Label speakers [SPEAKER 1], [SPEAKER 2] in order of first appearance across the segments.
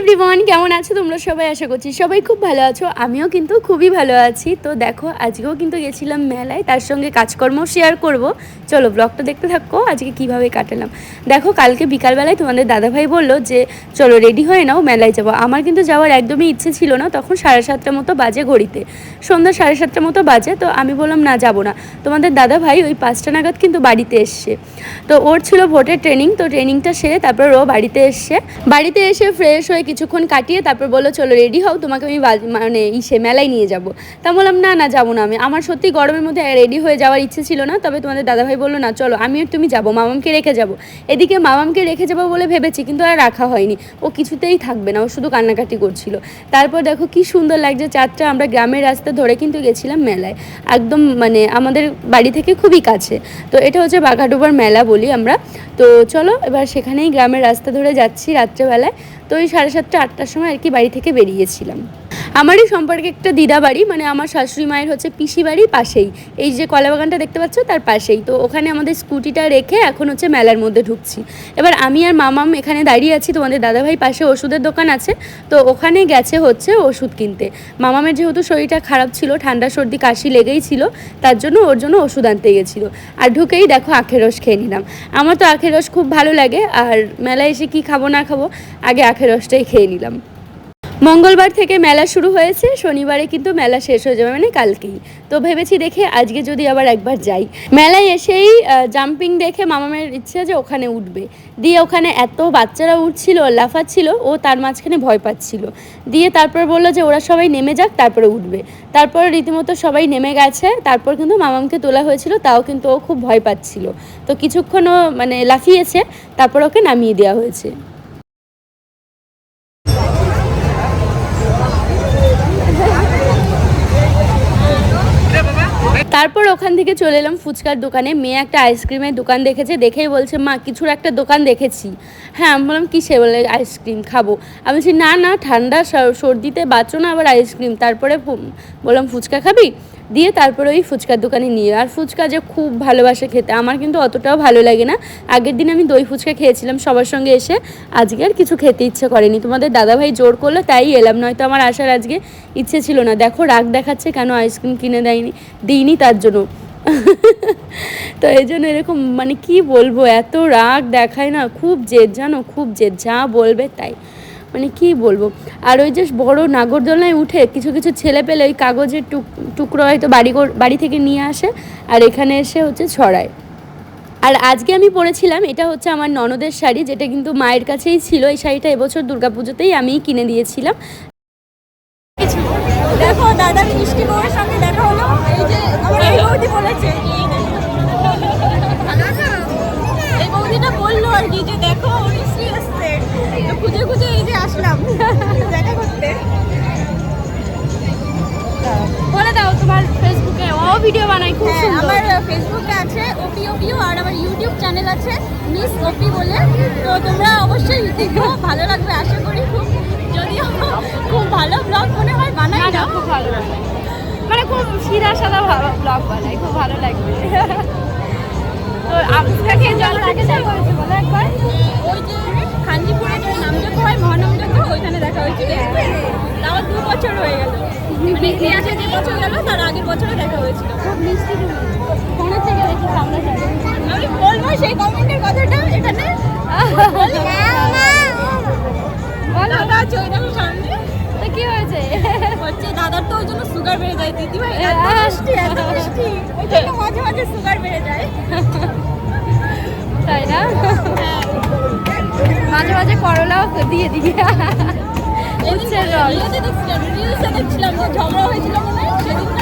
[SPEAKER 1] Everyone কেমন আছো? তোমরা সবাই আশা করছি সবাই খুব ভালো আছো। আমিও কিন্তু খুবই ভালো আছি। তো দেখো, আজকেও কিন্তু গেছিলাম মেলায়, তার সঙ্গে কাজকর্ম শেয়ার করব। চলো ব্লগটা দেখতে থাকো, আজকে কীভাবে কাটালাম। দেখো, কালকে বিকালবেলায় তোমাদের দাদাভাই বলল যে, চলো রেডি হয়ে নাও, মেলায় যাব। আমার কিন্তু যাওয়ার একদমই ইচ্ছে ছিল না, তখন সাড়ে সাতটার মতো বাজে ঘড়িতে। সন্ধ্যা সাড়ে সাতটার মতো বাজে, তো আমি বললাম, না, যাব না। তোমাদের দাদাভাই ওই পাঁচটা নাগাদ কিন্তু বাড়িতে এসছে। তো ওর ছিল ভোটের ট্রেনিং তো ট্রেনিংটা সেরে তারপর ও বাড়িতে এসছে। বাড়িতে এসে ফ্রেশ হয়ে কিছুক্ষণ কাটিয়ে তারপর বলল, চলো রেডি হও, তোমাকে আমি মানে ইসে মেলায় নিয়ে যাব। তা বললাম, না না, যাব না আমি। আমার সত্যি গরমের মধ্যে রেডি হয়ে যাওয়ার ইচ্ছে ছিল না, তবে তোমাদের দাদাভাই বলল, না, চলো আমি তুমি যাব, মামামকে রেখে যাব। এদিকে মামামকে রেখে যাব বলে ভেবেছি, কিন্তু আর রাখা হয়নি। ও কিছুতেই থাকবে না, ও শুধু কান্নাকাটি করছিল। তারপর দেখো কি সুন্দর লাগছে, চারটা আমরা গ্রামের রাস্তা ধরে কিন্তু গেছিলাম মেলায়। একদম মানে আমাদের বাড়ি থেকে খুবই কাছে। তো এটা হচ্ছে বাঘাডোবার মেলা বলি আমরা। তো চলো, এবার সেখানেই গ্রামের রাস্তা ধরে যাচ্ছি রাত্রেবেলায়। তো ওই সাড়ে সাতটা আটটার সময় আর কি বাড়ি থেকে বেরিয়েছিলাম। আমারই সম্পর্কে একটা দিদা বাড়ি মানে আমার শাশুড়ি মায়ের হচ্ছে পিসি বাড়ি পাশেই। এই যে কলা বাগানটা দেখতে পাচ্ছ, তার পাশেই। তো ওখানে আমাদের স্কুটিটা রেখে এখন হচ্ছে মেলার মধ্যে ঢুকছি। এবার আমি আর মামাম এখানে দাঁড়িয়ে আছি, তোমাদের দাদাভাই পাশে ওষুধের দোকান আছে। তো ওখানে গেছে হচ্ছে ওষুধ কিনতে। মামামের যেহেতু শরীরটা খারাপ ছিল, ঠান্ডা, সর্দি, কাশি লেগেই ছিল, তার জন্য ওর জন্য ওষুধ আনতে গেছিল। আর ঢুকেই দেখো আখের রস খেয়ে নিলাম। আমার তো আখের রস খুব ভালো লাগে, আর মেলায় এসে কি খাব না খাব, আগে আখের রসটাই খেয়ে নিলাম। মঙ্গলবার থেকে মেলা শুরু হয়েছে। শনিবারে কিন্তু মেলা শেষ হয়ে যাবে মানে কালকেই। তো ভেবেছি দেখে আজকে যদি আবার একবার যাই। মেলায় এসেই জাম্পিং দেখে মামামের ইচ্ছে যে ওখানে উঠবে। দিয়ে ওখানে এত বাচ্চারা উঠছিল, লাফাচ্ছিল, ও তার মাঝখানে ভয় পাচ্ছিল। দিয়ে তারপর বলল যে ওরা সবাই নেমে যাক, তারপরে উঠবে। তারপর রীতিমতো সবাই নেমে গেছে। তারপর কিন্তু মামামকে তোলা হয়েছিল, তাও কিন্তু ও খুব ভয় পাচ্ছিল। তো কিছুক্ষণ ও মানে লাফিয়েছে, তারপর ওকে নামিয়ে দেওয়া হয়েছে তারপর ওখান থেকে চলে এলাম ফুচকার দোকানে। মেয়ে একটা আইসক্রিমের দোকান দেখেছে, দেখেই বলছে, মা, কিছুর একটা দোকান দেখেছি। হ্যাঁ আমি বললাম কিসে বলে, আইসক্রিম খাব। আমি বলছি, না না, ঠান্ডা সর্দিতে বাঁচো না, আবার আইসক্রিম। তারপরে বললাম, ফুচকা খাবি? দিয়ে তারপরে ওই ফুচকার দোকানে নিয়ে আর ফুচকা যে খুব ভালোবাসে খেতে, আমার কিন্তু অতটাও ভালো লাগে না। আগের দিন আমি দই ফুচকা খেয়েছিলাম সবার সঙ্গে এসে, আজকে আর কিছু খেতে ইচ্ছে করেনি। তোমাদের দাদাভাই জোর করল, তাই এলাম, নয়তো আমার আসার আজকে ইচ্ছে ছিল না। দেখো রাগ দেখাচ্ছে কেন আইসক্রিম কিনে দেয়নি, দিইনি তার জন্য। তো এই জন্য এরকম মানে কি বলব, এত রাগ দেখায় না, খুব জেদ, জানো? খুব জেদ, যা বলবে তাই। মানে কি বলব? আর ওই যে বড় নাগরদোলনায় উঠে কিছু কিছু ছেলে পেলে ওই কাগজের টুক, টুকরো হয়তো বাড়ি বাড়ি থেকে নিয়ে আসে আর এখানে এসে হচ্ছে ছড়ায়। আর আজকে আমি পরেছিলাম এটা হচ্ছে আমার ননদের শাড়ি, যেটা কিন্তু মায়ের কাছেই ছিল, এই শাড়িটা এবছর দুর্গাপুজোতেই আমিই কিনে দিয়েছিলাম।
[SPEAKER 2] দেখো দাদার মিষ্টি বউয়ের সঙ্গে দেখা হলো। এই যে, আমার এই বৌদি বলেছে। এই বৌদিটা বলল আর কি যে, দেখো খুঁজে খুঁজে এই যে আসলাম। দেখা করতে।
[SPEAKER 1] বলে দাও তোমার ফেসবুকে ও ভিডিও বানাই খুব
[SPEAKER 2] হ্যাঁ
[SPEAKER 1] সুন্দর।
[SPEAKER 2] আমার ফেসবুকে আছে ওপি ওপিও আর আমার ইউটিউব চ্যানেল আছে মিস ওপি বলে। তো তোমরা অবশ্যই দেখো ভালো লাগবে আশা করি খুব। যদিও খুব ভালো ব্লগ মনে হয় বানাই না
[SPEAKER 1] খুব ভালো মানে খুব সিধা সাদা ব্লগ বানাই খুব ভালো লাগবে। তো আপনাকে জল থেকে যাই করেছে বলো একবার।
[SPEAKER 2] ওই যে খাঞ্জিপুরে যে নামযজ্ঞ হয় মহানামযজ্ঞ ওইখানে দেখা হয়েছিল তাও দু বছর হয়ে গেল। মানে ইতিহাসে যে বছর গেল তার আগের বছরে দেখা হয়েছিল।
[SPEAKER 1] খুব মিষ্টি তুমি থেকে দেখি সামনে
[SPEAKER 2] দাদার তো ওই জন্য সুগার বেড়ে যায় দিদিভাই এত
[SPEAKER 1] হ্যাঁ।
[SPEAKER 2] মিষ্টি এত মিষ্টি। ওই জন্য মাঝে মাঝে সুগার বেড়ে যায়।
[SPEAKER 1] তাই না?
[SPEAKER 2] হ্যাঁ
[SPEAKER 1] মাঝে মাঝে করলাও দিয়ে দিই উচ্ছের রস।
[SPEAKER 2] ঝগড়া হয়েছিল মনে হয় সেদিনকার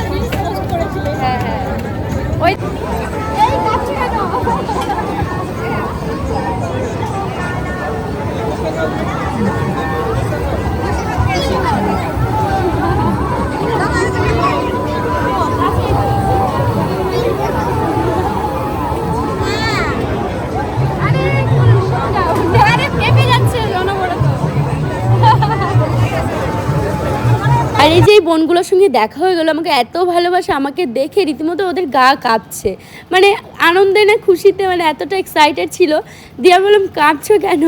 [SPEAKER 1] আরে এই যে বোনগুলোর সঙ্গে দেখা হয়ে গেলো, আমাকে এত ভালোবাসে, আমাকে দেখে রীতিমতো ওদের গা কাঁপছে। মানে আনন্দে না খুশিতে মানে এতটা এক্সাইটেড ছিল। দিয়ে আমি বললাম, কাঁপছো কেন?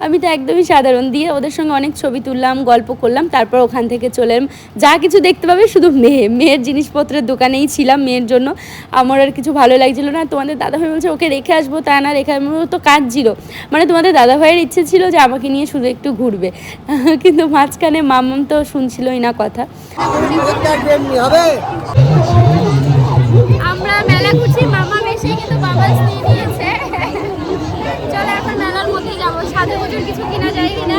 [SPEAKER 1] আমি তো একদমই সাধারণ। দিয়ে ওদের সঙ্গে অনেক ছবি তুললাম, গল্প করলাম, তারপর ওখান থেকে চলে এলাম। যা কিছু দেখতে পাবে শুধু মেয়ে। মেয়ের জিনিসপত্রের দোকানেই ছিলাম মেয়ের জন্য। আমার আর কিছু ভালো লাগছিল না। তোমাদের দাদাভাই বলছে, ওকে রেখে আসব, তা না রেখে আসব। তো কাঁদছিল। মানে তোমাদের দাদাভাইয়ের ইচ্ছে ছিল যে আমাকে নিয়ে শুধু একটু ঘুরবে। কিন্তু মাঝখানে মামাম তো শুনছিলই না কথা।
[SPEAKER 3] হবে
[SPEAKER 2] আমরা মেলা ঘুরছি মামা বেশি কিন্তু বাবা নিয়ে নিয়েছে। চলো এখন মেলার মধ্যে যাব। সাথে বছর কিছু কিনা যায় কিনা?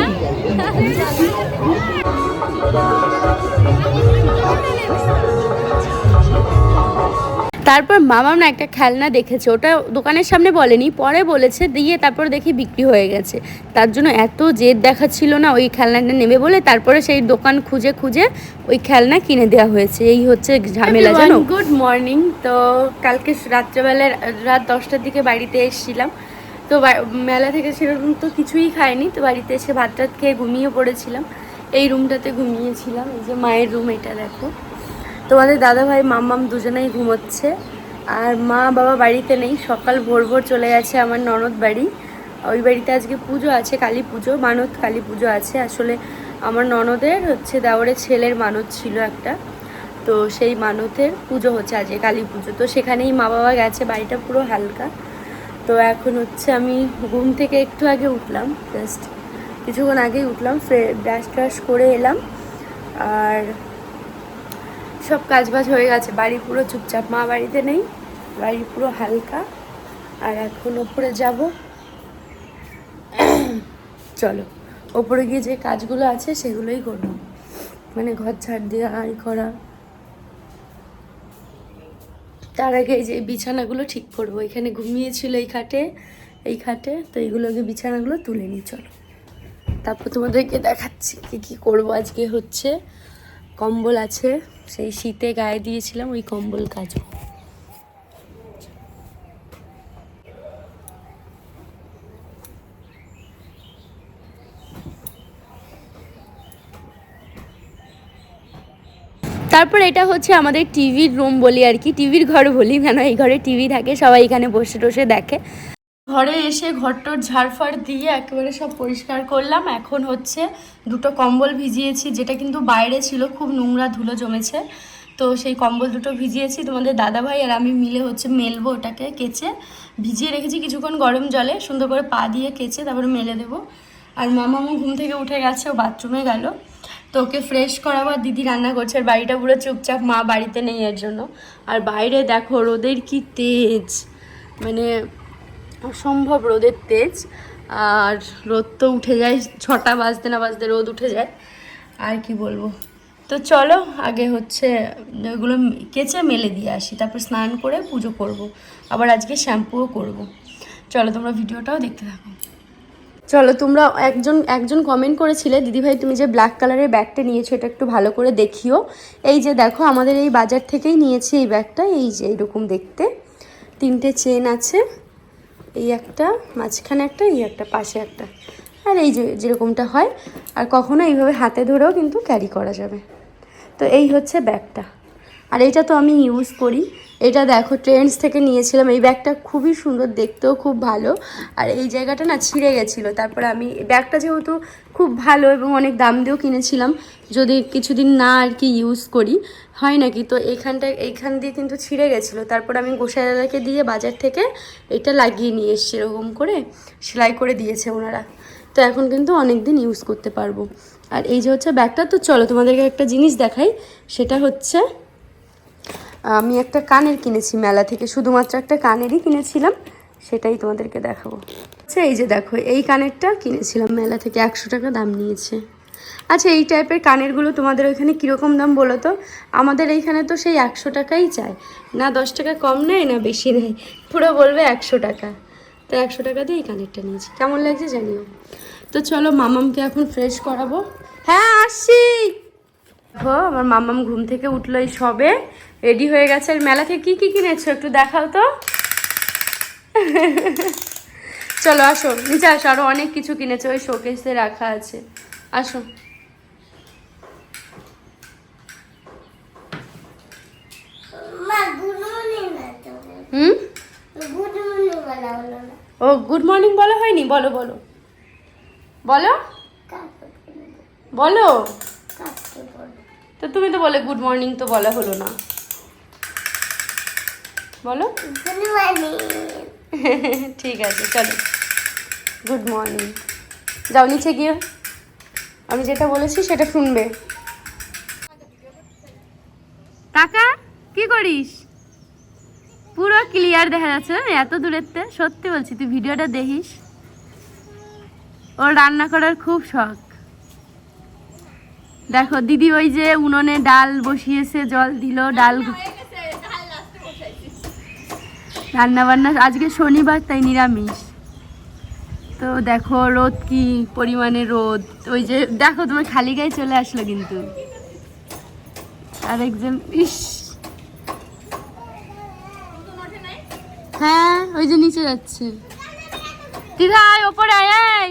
[SPEAKER 1] তারপর মামাম না একটা খেলনা দেখেছে ওটা দোকানের সামনে বলেনি পরে বলেছে দিয়ে তারপর দেখি বিক্রি হয়ে গেছে। তার জন্য এত জেদ দেখাচ্ছিল না ওই খেলনাটা নেবে বলে তারপরে সেই দোকান খুঁজে খুঁজে ওই খেলনা কিনে দেওয়া হয়েছে। এই হচ্ছে ঝামেলা জানো? গুড মর্নিং তো কালকে রাত্রেবেলায় রাত দশটার দিকে বাড়িতে এসেছিলাম। তো মেলা থেকে সেরকম তো কিছুই খাইনি তো বাড়িতে এসে ভাত টাত খেয়ে ঘুমিয়ে পড়েছিলাম। এই রুমটাতে ঘুমিয়েছিলাম এই যে মায়ের রুম এটা দেখো। তোমাদের দাদা ভাই মাম্মাম দুজনেই ঘুমোচ্ছে। আর মা বাবা বাড়িতে নেই, সকাল ভোর ভোর চলে গেছে আমার ননদ বাড়ি। ওই বাড়িতে আজকে পুজো আছে, কালী পুজো, মানত কালী পুজো আছে। আসলে আমার ননদের হচ্ছে দেওরের ছেলের মানত ছিল একটা। তো সেই মানতের পুজো হচ্ছে আজকে কালী পুজো। তো সেখানেই মা বাবা গেছে, বাড়িটা পুরো হালকা। তো এখন হচ্ছে আমি ঘুম থেকে একটু আগে উঠলাম জাস্ট কিছুক্ষণ আগেই উঠলাম ফ্রে ব্রাশ ট্রাশ করে এলাম। আর সব কাজ বাজ হয়ে গেছে। বাড়ি পুরো চুপচাপ। মা বাড়িতে নেই, বাড়ি পুরো হালকা। আর এখন ওপরে যাব। চলো, ওপরে গিয়ে যে কাজগুলো আছে সেগুলোই করব। মানে ঘর ছাড় দিয়ে আয় করা। তার আগে যে বিছানাগুলো ঠিক করব। এখানে ঘুমিয়েছিল এই খাটে এই খাটে। তো এইগুলোকে বিছানাগুলো তুলে নিই, চলো। তারপর তোমাদেরকে দেখাচ্ছি কি কি করব আজকে হচ্ছে। কম্বল আছে, সেই শীতে গায়ে দিয়েছিলাম ওই কম্বল কাচবো তারপর এটা হচ্ছে আমাদের টিভির রুম বলি আর কি, টিভির ঘর বলি, কেন এই ঘরে টিভি থাকে, সবাই এখানে বসে টসে দেখে। ঘরে এসে ঘরটোর ঝাড়ফাড় দিয়ে একেবারে সব পরিষ্কার করলাম। এখন হচ্ছে দুটো কম্বল ভিজিয়েছি, যেটা কিন্তু বাইরে ছিল, খুব নোংরা ধুলো জমেছে। তো সেই কম্বল দুটো ভিজিয়েছি, তোমাদের দাদাভাই আর আমি মিলে হচ্ছে মেলবো ওটাকে কেচে। ভিজিয়ে রেখেছি কিছুক্ষণ গরম জলে, সুন্দর করে পা দিয়ে কেচে তারপরে মেলে দেবো। আর মামামু ঘুম থেকে উঠে গেছে, ও বাথরুমে গেল। তো ওকে ফ্রেশ করাবো, আর দিদি রান্না করছে, আর বাড়িটা পুরো চুপচাপ, মা বাড়িতে নেই এর জন্য। আর বাইরে দেখো, রোদের কি তেজ। মানে অসম্ভব রোদের তেজ, আর রোদ তো উঠে যায়, ছটা বাজতে না বাজতে রোদ উঠে যায়। আর কি বলব? তো চলো, আগে হচ্ছে ওগুলো কেচে মেলে দিয়ে আসি, তারপর স্নান করে পুজো করব। আবার আজকে শ্যাম্পুও করব। চলো, তোমরা ভিডিওটাও দেখতে থাকো। চলো, তোমরা একজন একজন কমেন্ট করেছিলে, দিদিভাই, তুমি যে ব্ল্যাক কালারের ব্যাগটা নিয়েছো, এটা একটু ভালো করে দেখিও। এই যে দেখো, আমাদের এই বাজার থেকেই নিয়েছি এই ব্যাগটা, এই যে এইরকম দেখতে। তিনটে চেন আছে। এই একটা, মাঝখানে একটা, এই একটা, পাশে একটা। আর এই যে যেরকমটা হয়, আর কখনো এইভাবে হাতে ধরেও কিন্তু ক্যারি করা যাবে। তো এই হচ্ছে ব্যাগটা। আর এটা তো আমি ইউজ করি। এটা দেখো ট্রেন্ডস থেকে নিয়েছিলাম। এই ব্যাগটা খুবই সুন্দর, দেখতেও খুব ভালো। আর এই জায়গাটা না ছিঁড়ে গেছিল। তারপরে আমি, ব্যাগটা যেহেতু খুব ভালো এবং অনেক দাম দিয়েও কিনেছিলাম। যদি কিছুদিন না আর কি ইউজ করি, হয় নাকি? তো এইখানটা এইখান দিয়ে কিন্তু ছিঁড়ে গেছিল। তারপর আমি গোসাই দাদাকে দিয়ে বাজার থেকে এটা লাগিয়ে নিয়ে এসছি এরকম করে। সেলাই করে দিয়েছে ওনারা। তো এখন কিন্তু অনেক দিন ইউজ করতে পারব। আর এই যে হচ্ছে ব্যাগটা, তো চলো তোমাদেরকে একটা জিনিস দেখাই। সেটা হচ্ছে, আমি একটা কানের কিনেছি মেলা থেকে। শুধুমাত্র একটা কানেরই কিনেছিলাম। সেটাই তোমাদেরকে দেখাবো। আচ্ছা এই যে দেখো, এই কানেরটা কিনেছিলাম, মেলা থেকে একশো টাকা দাম নিয়েছে। আচ্ছা এই টাইপের কানেরগুলো তোমাদের ওইখানে কীরকম দাম বলো তো? আমাদের এইখানে তো সেই একশো টাকাই চায় না দশ টাকা কম নেয়, না বেশি নেয়। পুরো বলবে একশো টাকা। তো একশো টাকা দিয়ে এই কানেরটা নিয়েছি। কেমন লাগছে জানিও। তো চলো, মামামকে এখন ফ্রেশ করাবো। হ্যাঁ আসছি। দেখো, আমার মামাম ঘুম থেকে উঠল এই সবে। রেডি হয়ে গেছে। আর মেলা থেকে কী কী কিনেছো? একটু দেখাও তো। চলো আসো নিচে আসো আরও অনেক কিছু কিনেছে ওই শোকেসে রাখা আছে। আসো। হুম? ও গুড মর্নিং বলা হয়নি? বলো বলো। বলো। বলো? তো তুমি তো বলে গুড মর্নিং তো বলা হলো না। বলো। ঠিক আছে চলো। গুড মর্নিং যাও নিচে গিয়ে। আমি যেটা বলেছি সেটা শুনবে। কাকা কি করিস? পুরো ক্লিয়ার দেখা যাচ্ছে এত দূরেরতে? সত্যি বলছি তুই ভিডিওটা দেখিস? ওর রান্না করার খুব শখ। দেখো দিদি ওই যে উনুনে ডাল বসিয়েছে জল দিল ডাল রান্না বান্না আজকে শনিবার তাই নিরামিষ। তো দেখো রোদ কি পরিমাণে রোদ। ওই যে দেখো তোমার খালি গায়ে চলে আসলো কিন্তু। আর একজন ইস। হ্যাঁ ওই যে নিচে যাচ্ছে। দিদা, আয় ওপরে আয়।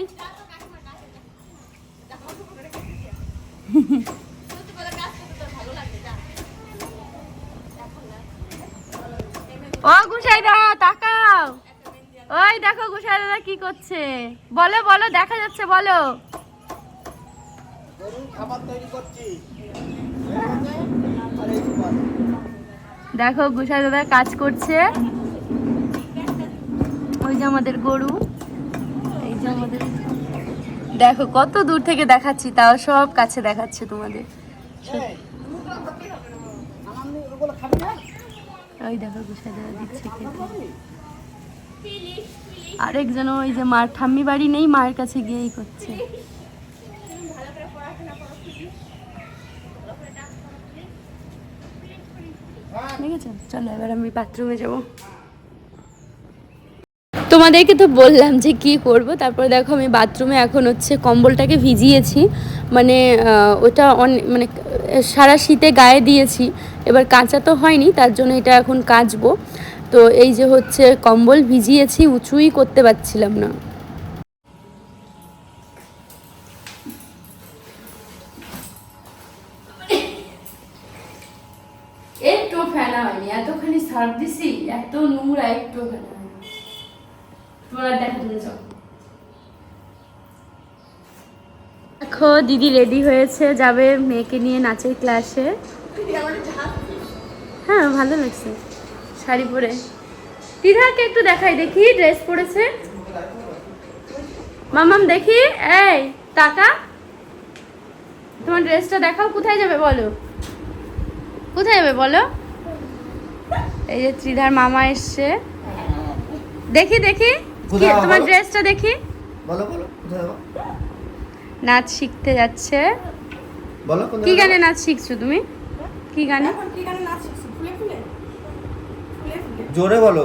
[SPEAKER 1] ও গুসাই দা, তাকাও। ওই দেখো গুসাই দাদা কি করছে। বলো বলো দেখা যাচ্ছে বলো। দেখো গুসাই দাদা কাজ করছে। ওই যে আমাদের গরু। এই যে আমাদের দেখো কত দূর থেকে দেখাচ্ছি তাও সব কাছে দেখাচ্ছে তোমাদের। ওই দেখো গুসাই দাদা দিচ্ছে খেতে। আরেকজন ওই যে মার ঠাম্মি বাড়ি নেই, মায়ের কাছে গিয়েই করছে। চলো এবার আমি বাথরুমে যাব। তোমাদেরকে তো বললাম যে কি করব, তারপর দেখো আমি বাথরুমে এখন হচ্ছে কম্বলটাকে ভিজিয়েছি। মানে ওটা অন মানে সারা শীতে গায়ে দিয়েছি। এবার কাঁচা তো হয়নি, তার জন্য এটা এখন কাচবো। তো এই যে হচ্ছে কম্বল ভিজিয়েছি উঁচুই করতে পারছিলাম না। একটু ফেনা হয়নি এতখানি সার্ফ দিছি এত নোংরা একটু ফেনা হয়নি। তোমরা তুমি যাও। দেখো দিদি রেডি হয়েছে যাবে মেয়েকে নিয়ে নাচের ক্লাসে হ্যাঁ ভালো লাগছে। শাড়ি পরে। দিদাকে একটু দেখাই দেখি ড্রেস পরেছে মামাম দেখি। এই টাকা তোমার ড্রেসটা দেখাও কোথায় যাবে বলো? কোথায় যাবে বলো? এই যে ত্রিধার মামা এসছে। দেখি দেখি। কি তোমার ড্রেসটা দেখি।
[SPEAKER 3] বলো বলো
[SPEAKER 1] নাচ শিখতে যাচ্ছে।
[SPEAKER 3] বলো
[SPEAKER 1] কি গানে নাচ শিখছো তুমি? কি গানে?
[SPEAKER 3] যাব? জোরে বলো।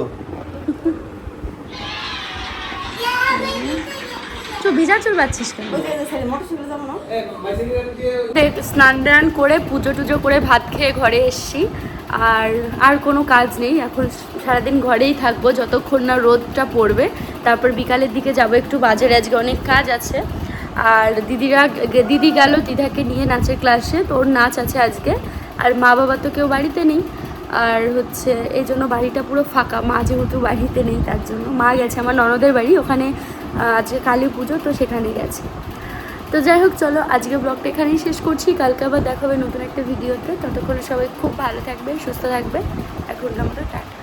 [SPEAKER 1] তো ভিজা চুল পাচ্ছিস কেন? স্নান টান করে পুজো টুজো করে ভাত খেয়ে ঘরে এসছি। আর আর কোনো কাজ নেই এখন সারাদিন ঘরেই থাকব যতক্ষণ না রোদটা পড়বে। তারপর বিকালের দিকে যাব একটু বাজারে আজকে অনেক কাজ আছে। আর দিদিরা দিদি গেল দিদাকে নিয়ে নাচের ক্লাসে তো ওর নাচ আছে আজকে। আর মা বাবা তো কেউ বাড়িতে নেই। আর হচ্ছে এই জন্য বাড়িটা পুরো ফাঁকা, মা যেহেতু বাড়িতে নেই তার জন্য। মা গেছে, আমার ননদের বাড়ি, ওখানে আজকে কালী পুজো, তো সেখানে গেছে। তো যাই হোক, চলো আজকে ব্লগটা এখানেই শেষ করছি। কালকে আবার দেখাবে নতুন একটা ভিডিওতে। ততক্ষণে সবাই খুব ভালো থাকবে, সুস্থ থাকবে। এখন আমাদের টাটা।